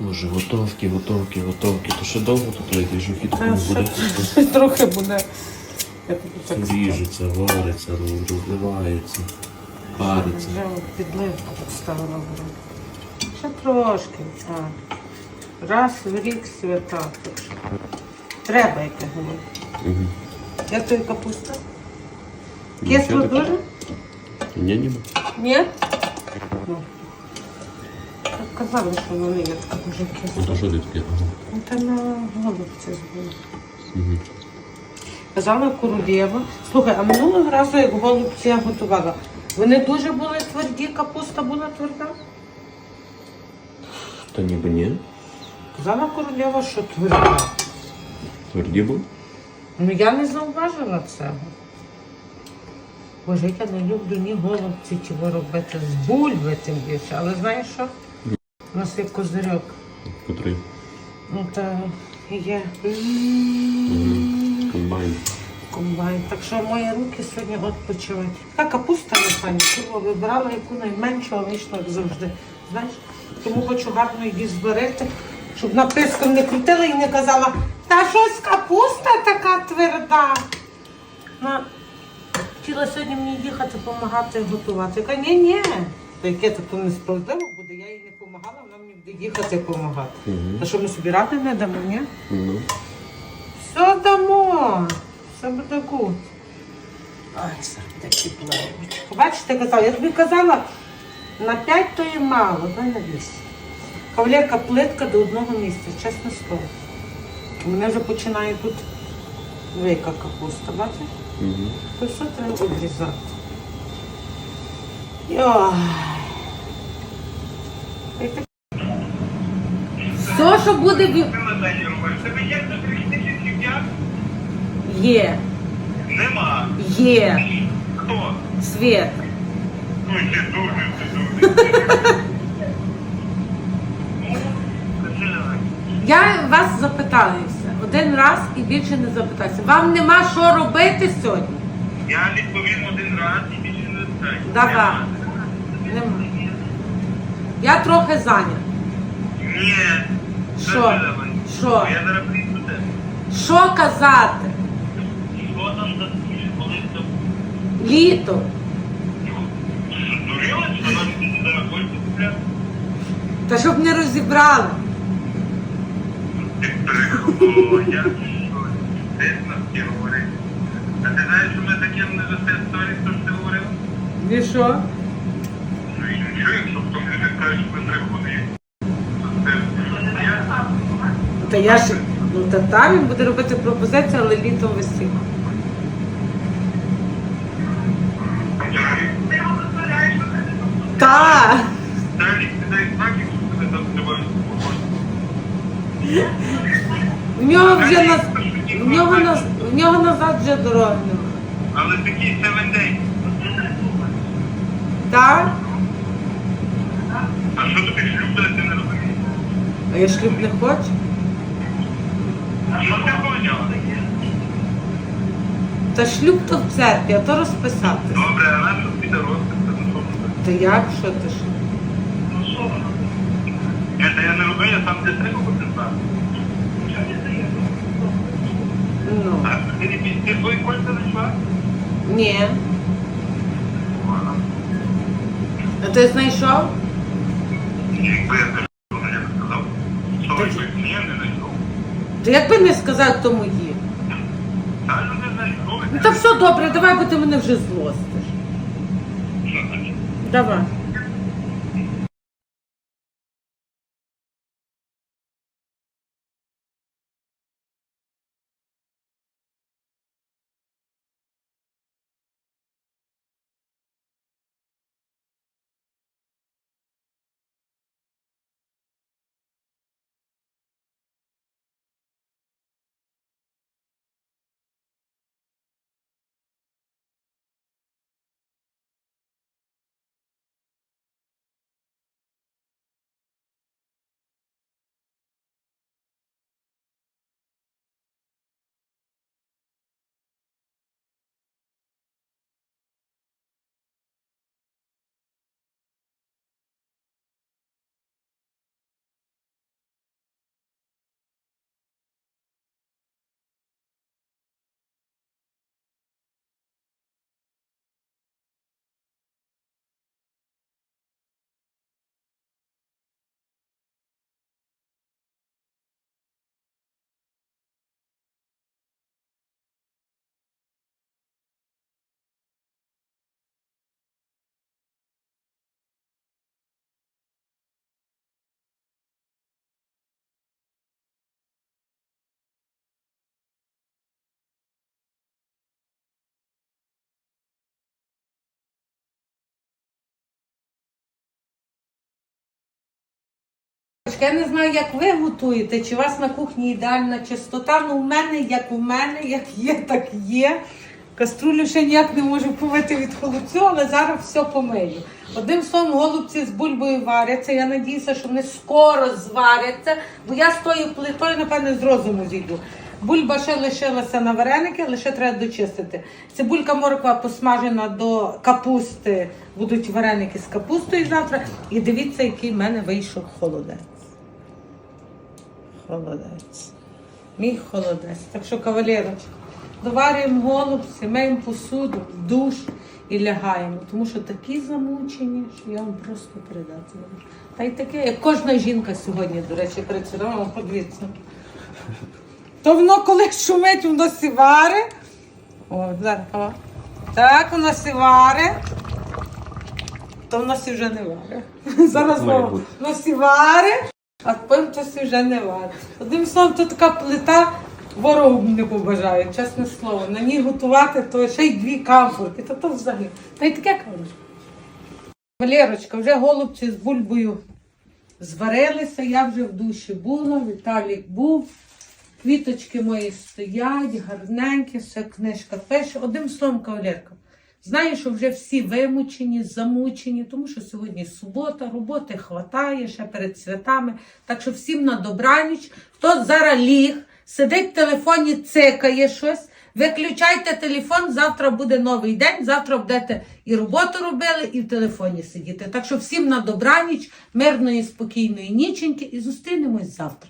Боже, готовки, готовки, готовки. То ще довго тут летиш, жухітку не буде. Трохи буде. Ріжеться, вариться, роз- розливається, париться. Вже підливку поставила в. Ще трошки. Так. Раз в рік свята. Так що треба, говорю. Угу. Як тобі капуста? Кисло дуже? Ні, ні. Ні? Ну. Казали, що воно не така дуже Ну то що ти таке? Ну, Та на голубці збили. Угу. Казала королєва. Слухай, а минулого разу, як голубці я готувала, вони дуже були тверді, капуста була тверда? Та ніби ні. Казала королева, що тверда. Тверді був. Ну я не зауважила цього. Боже, я не люблю ні голубці чого робити з бульби тим більше. Але знаєш що? У нас є козирьок. Котрий. Ну та є Комбайн. комбайн. Так що мої руки сьогодні відпочивають. Така капуста не пані, курва вибирала яку найменшу, а вийшло як завжди. Знаєш? Тому хочу гарно її зварити, щоб написком не крутила і не казала, та щось капуста така тверда. Ну, хотіла сьогодні мені їхати допомагати готувати. Я кажу, ні, ні. Та яке то несправедливо допомагала, вона мені буде їхати допомагати. Угу. Та що ми собі ради не дамо, ні? Ну. Все дамо. Все буде гуд. Ай, буде киплевочка. Бачите, казала, я тобі казала, на 5 то і мало, дай на 8. Кавалерка плитка до одного місця, чесне слово. У мене вже починає тут вика капуста, бачиш? Угу. То все треба обрізати. Йой. Все, що буде в... Є Нема. є, Хто? світ. Ну, це дуже. Ну, скажи. Я вас запитаюся один раз і більше не запитаюся. Вам нема що робити сьогодні? Я відповім один раз і більше не знаю. Давай. Нема. Я трохи зайнята. Ні. Що? Що? Я зараз прийду тебе. Що казати? Що там за коли там? Літо. Дурила? Що нам зараз купляти? Та щоб не розібрали. Ти прикол, я що? Ти нас говорить. А ти знаєш, що ми таке не за те історії, що ти говорив? І що? Ну і нічого, якщо люди кажуть, що ми приходить. Та я ж. Ну та там він буде робити пропозицію, але літом весілля. Та. В нього вже на в нього на в нього назад вже дороги. Але такий seven day. Так? А що тобі шлюб дати не розумієш? А я шлюб не хочу. А що ти поняла? Та шлюб то в церкві, а то розписатись. Добре, а на що піде розпис? Та як що ти ж? Ну що воно? Ні, та я не роблю, я сам для себе знати. Ну. А ти не пі- ти свої кольця знайшла? Ні. Ладно. А ти знайшов? Якби я не ну, я б сказав. Що ви не знайшов. То якби не сказав, то мої. Та люди знайшов. Ну та все добре, давай, бо ти мене вже злостиш. Що значить? Давай. Я не знаю, як ви готуєте, чи у вас на кухні ідеальна чистота. Ну, у мене, як у мене, як є, так є. Каструлю ще ніяк не можу помити від холодцю, але зараз все помию. Одним словом, голубці з бульбою варяться. Я надіюся, що вони скоро зваряться, бо я з тою плитою, напевне, з розуму зійду. Бульба ще лишилася на вареники, лише треба дочистити. Цибулька морква посмажена до капусти. Будуть вареники з капустою завтра. І дивіться, який в мене вийшов холодець. Холодець. Мій холодець. Так що, кавалерочка, доварюємо голубці, миємо посуду, в душ і лягаємо. Тому що такі замучені, що я вам просто передати. Та й таке, як кожна жінка сьогодні, до речі, працювала, подивіться. То воно коли шумить, воно сіваре. О, зараз. Так, воно сіваре. То воно сі вже не варе. Зараз бути. воно сіваре, а потім то вже не варе. Одним словом, то така плита ворогу не побажаю, чесне слово. На ній готувати, то ще й дві камфорки, то то взагалі. Та й таке кажу. Валерочка, вже голубці з бульбою зварилися, я вже в душі була, Віталік був. Квіточки мої стоять, гарненькі, все книжка пише. Одним словом, кавалерка. Знаю, що вже всі вимучені, замучені, тому що сьогодні субота, роботи хватає ще перед святами. Так що всім на добраніч. Хто зараз ліг, сидить в телефоні, цикає щось. Виключайте телефон, завтра буде новий день, завтра будете і роботу робили, і в телефоні сидіти. Так що всім на добраніч, мирної, спокійної ніченьки і зустрінемось завтра.